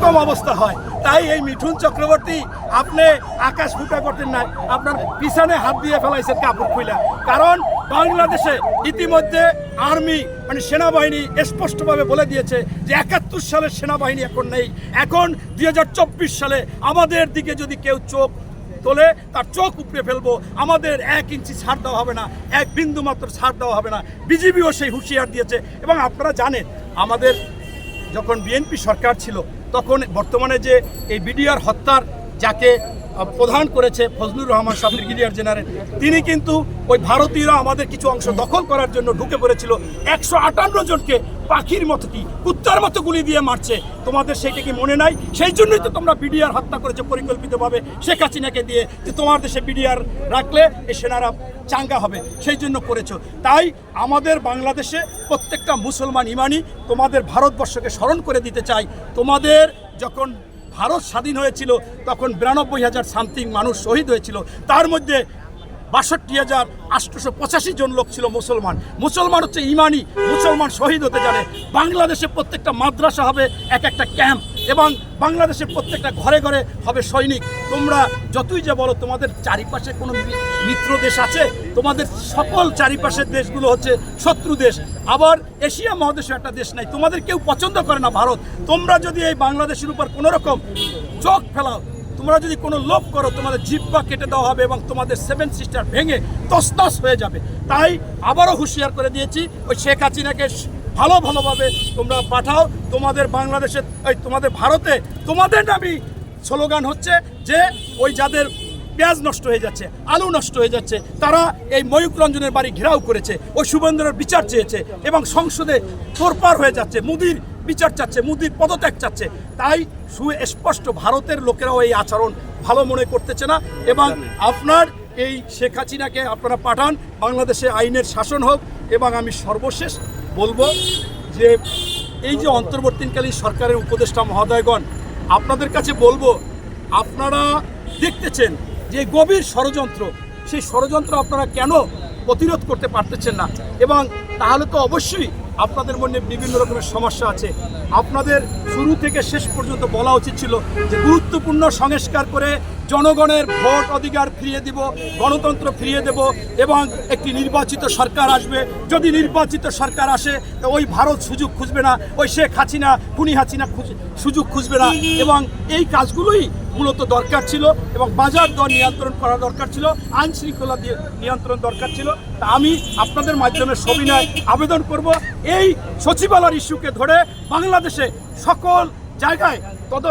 এরকম অবস্থা হয়। তাই এই মিঠুন চক্রবর্তী, আপনি আকাশ ফুটা করতেন না। আপনার পিছনে হাত দিয়ে ফেলাইছেন কাপড় খুইলা। কারণ বাংলাদেশে ইতিমধ্যে আর্মি মানে সেনাবাহিনী স্পষ্টভাবে বলে দিয়েছে যে একাত্তর সালের সেনাবাহিনী এখন নেই। এখন দুই হাজার চব্বিশ সালে আমাদের দিকে যদি কেউ চোখ তোলে, তার চোখ উপড়ে ফেলব। আমাদের এক ইঞ্চি ছাড় দেওয়া হবে না, এক বিন্দু মাত্র ছাড় দেওয়া হবে না। বিজিবিও সেই হুঁশিয়ার দিয়েছে। এবং আপনারা জানেন, আমাদের যখন বিএনপি সরকার ছিল তখন বর্তমানে যে এই বিডিআর হত্যার যাকে প্রধান করেছে ফজলুর রহমান সাহ ব্রিগেডিয়ার জেনারেল, তিনি কিন্তু ওই ভারতীয়রা আমাদের কিছু অংশ দখল করার জন্য ঢুকে পড়েছিল। একশো আটান্ন জনকে পাখির মতো কি? কুত্তার মতো গুলি দিয়ে মারছে। তোমাদের সেইটা কি মনে নাই? সেই জন্যই তো তোমরা বিডিআর হত্যা করেছ পরিকল্পিতভাবে শেখ হাসিনাকে দিয়ে যে তোমার দেশে বিডিআর রাখলে এই সেনারা চাঙ্গা হবে, সেই জন্য করেছ। তাই আমাদের বাংলাদেশে প্রত্যেকটা মুসলমান ইমানি তোমাদের ভারতবর্ষকে স্মরণ করে দিতে চাই। তোমাদের যখন ভারত স্বাধীন হয়েছিল, তখন বিরানব্বই হাজার সামথিং মানুষ শহীদ হয়েছিল। তার মধ্যে বাষট্টি হাজার আটশোশো পঁচাশি জন লোক ছিল মুসলমান। মুসলমান হচ্ছে ইমানি, মুসলমান শহীদ হতে জানে। বাংলাদেশে প্রত্যেকটা মাদ্রাসা হবে এক একটা ক্যাম্প এবং বাংলাদেশের প্রত্যেকটা ঘরে ঘরে হবে সৈনিক। তোমরা যতই যে বলো, তোমাদের চারিপাশে কোনো মিত্র দেশ আছে? তোমাদের সকল চারিপাশের দেশগুলো হচ্ছে শত্রু দেশ। আবার এশিয়া মহাদেশে একটা দেশ নাই। তোমাদের কেউ পছন্দ করে না ভারত। তোমরা যদি এই বাংলাদেশের উপর কোনোরকম চোখ ফেলাও তোমরা যদি কোনো লোভ করো, তোমাদের জিব্বা কেটে দেওয়া হবে এবং তোমাদের সেভেন সিস্টার ভেঙে তসতস হয়ে যাবে। তাই আবারও হুঁশিয়ার করে দিয়েছি, ওই শেখ হাসিনাকে ভালো ভালোভাবে তোমরা পাঠাও। তোমাদের বাংলাদেশে এই তোমাদের ভারতে তোমাদের নামই স্লোগান হচ্ছে যে, ওই যাদের পেঁয়াজ নষ্ট হয়ে যাচ্ছে, আলু নষ্ট হয়ে যাচ্ছে, তারা এই ময়ূক রঞ্জনের বাড়ি ঘেরাও করেছে, ওই শুভেন্দ্রের বিচার চেয়েছে এবং সংসদে তোরপার হয়ে যাচ্ছে, মুদির বিচার চাচ্ছে, মুদির পদত্যাগ চাচ্ছে। তাই সুস্পষ্ট ভারতের লোকেরাও এই আচরণ ভালো মনে করতেছে না এবং আপনার এই শেখ হাসিনাকে আপনারা পাঠান, বাংলাদেশে আইনের শাসন হোক এবং আমি সর্বশেষ বলব যে এই যে অন্তর্বর্তীকালীন সরকারের উপদেষ্টা মহোদয়গণ, আপনাদের কাছে বলব, আপনারা দেখতেছেন যে গভীর ষড়যন্ত্র, সেই ষড়যন্ত্র আপনারা কেন প্রতিরোধ করতে পারতেছেন না? এবং তাহলে তো অবশ্যই আপনাদের মনে বিভিন্ন রকমের সমস্যা আছে। আপনাদের শুরু থেকে শেষ পর্যন্ত বলা উচিত ছিল যে গুরুত্বপূর্ণ সংস্কার করে জনগণের ভোট অধিকার ফিরিয়ে দিব, গণতন্ত্র ফিরিয়ে দেব এবং একটি নির্বাচিত সরকার আসবে। যদি নির্বাচিত সরকার আসে ওই ভারত সুযোগ খুঁজবে না, ওই শেখ হাসিনা, খুনি হাসিনা সুযোগ খুঁজবে না এবং এই কাজগুলোই মূলত দরকার ছিল এবং বাজার দর নিয়ন্ত্রণ করা দরকার ছিল আইন শৃঙ্খলা নিয়ন্ত্রণ দরকার ছিল। তা আমি আপনাদের মাধ্যমে সবিনয় আবেদন করব। এই সচিবালয়ের ইস্যুকে ধরে বাংলাদেশে সকল জায়গায় তদ